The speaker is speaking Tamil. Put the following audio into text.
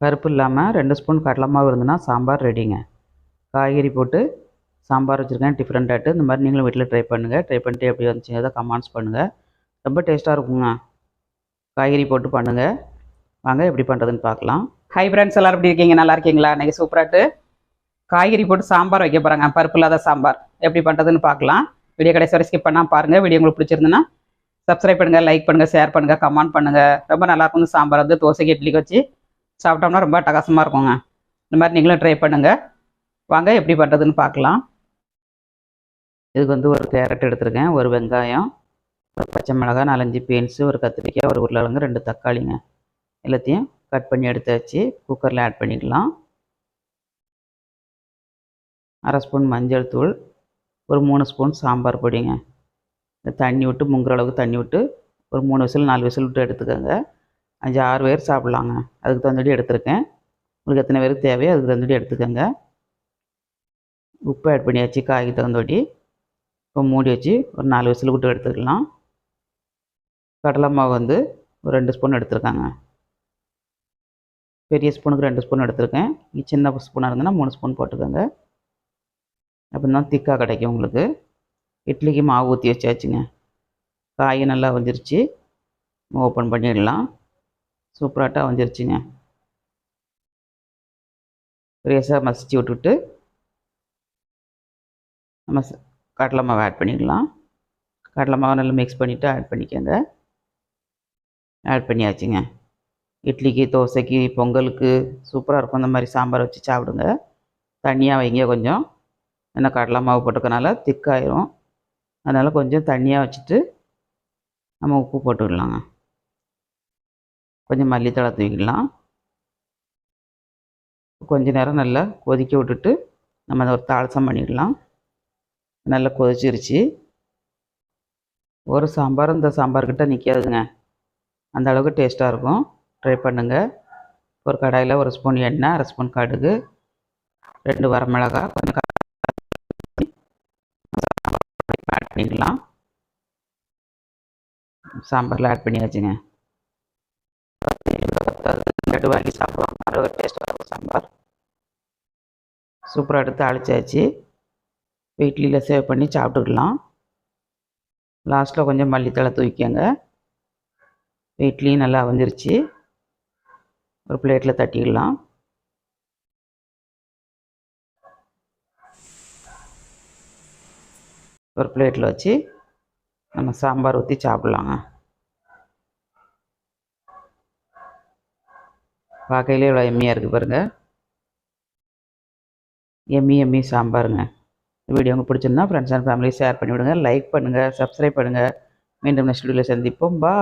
பருப்பு இல்லாமல் ரெண்டு ஸ்பூன் கடலை மாவு இருந்ததுன்னா சாம்பார் ரெடிங்க காய்கறி போட்டு சாம்பார் வச்சுருக்கேன். டிஃப்ரெண்ட்டாகிட்டு இந்த மாதிரி நீங்களும் வீட்டில் ட்ரை பண்ணுங்கள் ட்ரை பண்ணிட்டு எப்படி வந்துச்சுங்க அதை கமெண்ட்ஸ் பண்ணுங்கள் ரொம்ப டேஸ்ட்டாக இருக்குங்க. காய்கறி போட்டு பண்ணுங்கள் வாங்க எப்படி பண்ணுறதுன்னு பார்க்கலாம். ஹை ஃப்ரெண்ட்ஸ் எல்லாரும் எப்படி இருக்கீங்க? நல்லா இருக்கீங்களா? நீங்கள் சூப்பராட்டு காய்கறி போட்டு சாம்பார் வைக்க போகிறாங்க பருப்பு இல்லாத சாம்பார். எப்படி பண்ணுறதுன்னு பார்க்கலாம். வீடியோ கடைசி வரை ஸ்கிப் பண்ணால் பாருங்கள் வீடியோ உங்களுக்கு பிடிச்சிருந்துன்னா சப்ஸ்கிரைப் பண்ணுங்கள் லைக் பண்ணுங்கள் ஷேர் பண்ணுங்கள் கமெண்ட் பண்ணுங்கள் ரொம்ப நல்லாயிருக்கும் சாம்பார் வந்து தோசைக்கு இட்லிக்கு வச்சு சாப்பிட்டோம்னா ரொம்ப அட்டகாசமாக இருக்குங்க. இந்த மாதிரி நீங்களும் ட்ரை பண்ணுங்கள் வாங்க எப்படி பண்ணுறதுன்னு பார்க்கலாம். இதுக்கு வந்து ஒரு கேரட் எடுத்துருக்கேன். ஒரு வெங்காயம் ஒரு பச்சை மிளகாய் நாலஞ்சு பீன்ஸு ஒரு கத்திரிக்காய் ஒரு உருளைங்க ரெண்டு தக்காளிங்க. எல்லாத்தையும் கட் பண்ணி எடுத்து வச்சு குக்கரில் ஆட் பண்ணிக்கலாம். அரை ஸ்பூன் மஞ்சள் தூள் ஒரு மூணு ஸ்பூன் சாம்பார் பொடிங்க. இந்த தண்ணி விட்டு முங்குற அளவுக்கு தண்ணி விட்டு ஒரு மூணு விசில் நாலு விசில் விட்டு எடுத்துக்கோங்க. அஞ்சு ஆறு பேர் சாப்பிட்லாங்க. அதுக்கு தகுந்தபடி எடுத்திருக்கேன். உங்களுக்கு எத்தனை பேருக்கு தேவையோ அதுக்கு தகுந்தபடி எடுத்துக்கோங்க. உப்பு ஆட் பண்ணியாச்சு காய்க்கு தகுந்தபடி. இப்போ மூடி வச்சு ஒரு நாலு விசில் விட்டு எடுத்துக்கலாம். கடலை மாவு வந்து ஒரு ரெண்டு ஸ்பூன் எடுத்துருக்காங்க. பெரிய ஸ்பூனுக்கு ரெண்டு ஸ்பூன் எடுத்திருக்கேன். சின்ன ஸ்பூனாக இருந்ததுன்னா மூணு ஸ்பூன் போட்டுக்கோங்க. அப்போ தான் திக்காக கிடைக்கும் உங்களுக்கு. இட்லிக்கு மாவு ஊற்றி வச்சாச்சுங்க. காய் நல்லா வந்துருச்சு. ஓப்பன் பண்ணிடலாம். சூப்பராட்டாக வந்துருச்சுங்க. ரேஸாக மசிச்சு விட்டுட்டு நம்ம கடலை மாவு ஆட் பண்ணிக்கலாம். கடலை மாவு நல்லா மிக்ஸ் பண்ணிவிட்டு ஆட் பண்ணிக்கோங்க. ஆட் பண்ணியாச்சுங்க. இட்லிக்கு தோசைக்கு பொங்கலுக்கு சூப்பராக இருக்கும். இந்த மாதிரி சாம்பார் வச்சு சாப்பிடுங்க. தண்ணியாக வைங்க கொஞ்சம். ஏன்னா கடலை மாவு போட்டுக்கனால திக்காயிரும். அதனால் கொஞ்சம் தண்ணியாக வச்சுட்டு நம்ம உப்பு போட்டுக்கலாங்க கொஞ்சம் மல்லித்தழை தூக்கிடலாம் கொஞ்ச நேரம் நல்லா கொதிக்க விட்டுட்டு நம்ம அதை ஒரு தாளசம் பண்ணிடலாம் நல்லா கொதிச்சிருச்சு. ஒரு சாம்பாரும் இந்த சாம்பார்கிட்ட நிற்காதுங்க அந்த அளவுக்கு டேஸ்ட்டாக இருக்கும். ட்ரை பண்ணுங்கள் ஒரு கடாயில் ஒரு ஸ்பூன் எண்ணெய் அரை ஸ்பூன் கடுகு ரெண்டு வரமிளகா கொஞ்சம் ஆட் பண்ணிக்கலாம். சாம்பாரில் ஆட் பண்ணியாச்சுங்க. லட்டு வாங்கி சாப்பிடுவாங்க ஒரு டேஸ்ட்டாக இருக்கும் சாம்பார். சூப்பராக எடுத்து அழைச்சாச்சு இட்லியில் சேவ் பண்ணி சாப்பிட்டுக்கலாம். லாஸ்ட்டில் கொஞ்சம் மல்லித்தழை தூக்கிக்கோங்க. இட்லியும் நல்லா வந்துருச்சு. ஒரு பிளேட்டில் தட்டிடலாம். ஒரு பிளேட்டில் வச்சு நம்ம சாம்பார் ஊற்றி சாப்பிட்லாங்க. பார்க்கையிலே இவ்வளோ எம்மியாக இருக்குது பாருங்கள் எம்மி எம்மி சாம்பாருங்க. வீடியோ உங்களுக்கு பிடிச்சிருந்தா ஃப்ரெண்ட்ஸ் அண்ட் ஃபேமிலி ஷேர் பண்ணி விடுங்க லைக் பண்ணுங்கள் சப்ஸ்கிரைப் பண்ணுங்கள் மீண்டும் நெக்ஸ்ட் வீடியோவில் சந்திப்போம். பா